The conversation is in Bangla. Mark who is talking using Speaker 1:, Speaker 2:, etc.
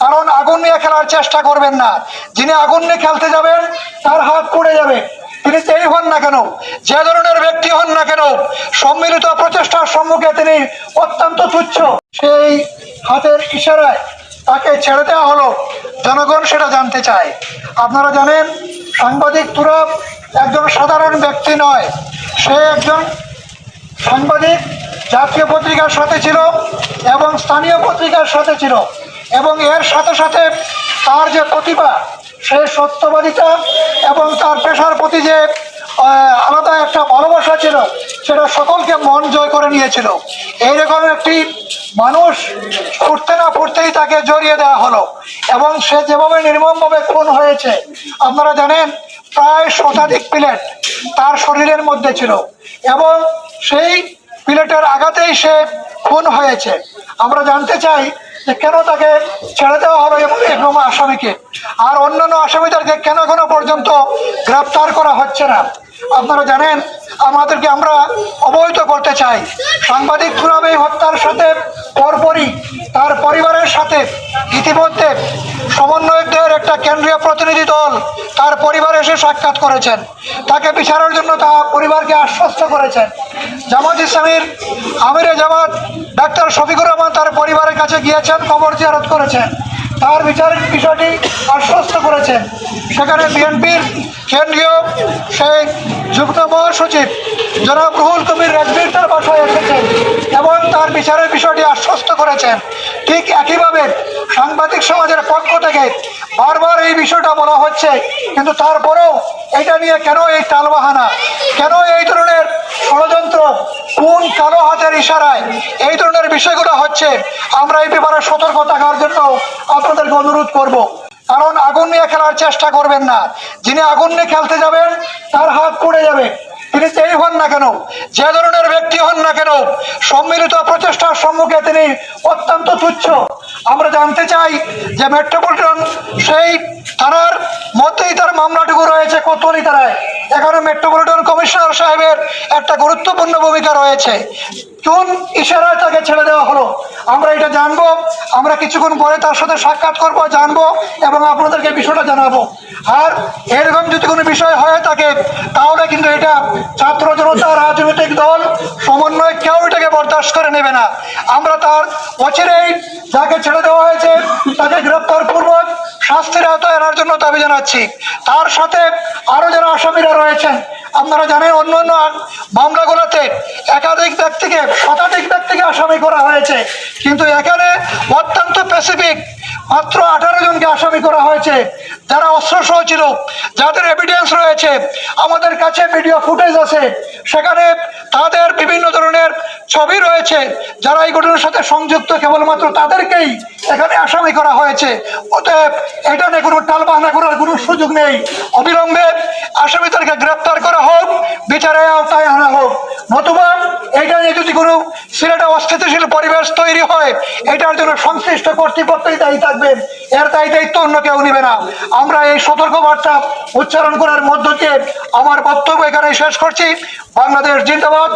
Speaker 1: কারণ আগুন নিয়ে খেলার চেষ্টা করবেন না। যিনি আগুন নিয়ে খেলতে যাবেন, তার হাত পুড়ে যাবে। তিনি যেই হন না কেন? যে ধরনের ব্যক্তি হন না কেন? সম্মিলিত প্রচেষ্টার সম্মুখে তিনি অত্যন্ত তুচ্ছ। সেই হাতের ইশারায় তাকে ছেড়ে দেওয়া হলো। জনগণ সেটা জানতে চায়। আপনারা জানেন, সাংবাদিক তুরব একজন সাধারণ ব্যক্তি নয়। সে একজন সাংবাদিক, জাতীয় পত্রিকার সাথে ছিল এবং স্থানীয় পত্রিকার সাথে ছিল। এবং এর সাথে সাথে তার যে প্রতিভা, সে সত্যবাদিতা এবং তার পেশার প্রতি যে আলাদা একটা ভালোবাসা ছিল, সেটা সকলকে মন জয় করে নিয়েছিল। এইরকম একটি মানুষ ফুটতে না ফুটতেই তাকে জড়িয়ে দেওয়া হলো। এবং সে যেভাবে নির্মমভাবে খুন হয়েছে, আপনারা জানেন, প্রায় শতাধিক প্লেট তার শরীরের মধ্যে ছিল। এবং সেই প্লেটের আঘাতেই সে খুন হয়েছে। আমরা জানতে চাই যে কেন তাকে ছেড়ে দেওয়া হলো এরকম আসামিকে? আর অন্যান্য আসামিদেরকে কেন এখনও পর্যন্ত গ্রেপ্তার করা হচ্ছে না? আপনারা জানেন, আমাদেরকে আমরা অবহিত করতে চাই। সাংবাদিক তুরাব হত্যার সাথে পরপরই তার পরিবারের সাথে ইতিমধ্যে সমন্বয়কদের একটা কেন্দ্রীয় প্রতিনিধি দল তার পরিবারে এসে সাক্ষাৎ করেছেন। তাকে বিচারের জন্য তা পরিবারকে আশ্বস্ত করেছেন। জামাত ইসলামীর আমিরে জামাত ডাক্তার শফিকুর রহমান তার পরিবারের কাছে গিয়েছেন কবর জিয়ারত করেছেন। তার বিচারের বিষয়টি আশ্বস্ত করেছেন। সেখানে বিএনপির কেন্দ্রীয় সেই যুগ্ম মহাসচিব জনাব রুহুল কবির রাজবীর তার বাসায় এসেছেন। তার বিচারের বিষয়টি আশ্বস্ত করেছেন। ঠিক একইভাবে সাংবাদিক সমাজের পক্ষ থেকে বারবার এই বিষয়টা বলা হচ্ছে, কিন্তু তারপরেও এটা নিয়ে কেন এই টালবাহানা? কেন এই ধরনের ষড়যন্ত্র? কোন কালো হাতের ইশারায় এই ধরনের বিষয়গুলো হচ্ছে? আমরা এই ব্যাপারে সতর্ক থাকার জন্য আপনাদেরকে অনুরোধ করব। কারণ আগুন নিয়ে খেলার চেষ্টা করবেন না। যিনি আগুন নিয়ে খেলতে যাবেন, তার হাত পুড়ে যাবে। তিনি যেই হন না কেন, যে ধরনের ব্যক্তি হন না কেন, সম্মিলিত প্রচেষ্টার সম্মুখে তিনি অত্যন্ত তুচ্ছ। আমরা জানতে চাই যে মেট্রোপলিটন সেই থানার মধ্যেই তার মামলাটুকু রয়েছে কোতোয়ালি থানায় এখানে মেট্রোপলিটন কমিশনার সাহেবের একটা গুরুত্বপূর্ণ ভূমিকা রয়েছে। কোন ইশারায় তাকে ছেড়ে দেওয়া হলো? আমরা এটা জানব, আমরা কিছুক্ষণ পরে তার সাথে সাক্ষাৎ করব, জানব এবং আপনাদেরকে বিষয়টা জানাব। আর এরকম যদি কোনো বিষয় হয়ে থাকে তাহলে কিন্তু এটা ছাত্র জনতা, রাজনৈতিক দল, সমন্বয় কেউ এটাকে বরদাস্ত করে নেবে না। আমরা তার অচিরেই যাকে ছেড়ে দেওয়া হয়েছে, তাকে গ্রেপ্তার শাস্তির আওতায় আনার জন্য দাবি জানাচ্ছি। তার সাথে আরও যারা আসামিরা রয়েছেন, আপনারা জানেন অন্য অন্য মামলাগুলোতে একাধিক ব্যক্তিকে, শতাধিক ব্যক্তিকে আসামি করা হয়েছে। কিন্তু এখানে অত্যন্ত স্পেসিফিক মাত্র আঠারো জনকে আসামি করা হয়েছে। যারা অস্ত্রসহ ছিল, যাদের এভিডেন্স রয়েছে, আমাদের কাছে ভিডিও ফুটেজ আছে, সেখানে তাদের বিভিন্ন ধরনের ছবি রয়েছে, যারা এই ঘটনার সাথে সংযুক্ত, কেবলমাত্র তাদেরকেই এখানে আসামি করা হয়েছে। অতএব এটা নিয়ে কোনো টালবাহানা করার কোনো সুযোগ নেই। অবিলম্বে আসামিদেরকে গ্রেপ্তার করা হোক, বিচারের আওতায় আনা হোক। নতুবা এটা নিয়ে যদি কোনো সিলেটে অস্থিতিশীল পরিবেশ তৈরি হয়, এটার জন্য সংশ্লিষ্ট কর্তৃপক্ষই দায়ী থাকবেন। এর দায়ী দায়িত্ব অন্য কেউ নেবে না। আমরা এই সতর্কবার্তা উচ্চারণ করার মধ্য দিয়ে আমার বক্তব্য এখানে শেষ করছি। বাংলাদেশ জিন্দাবাদ।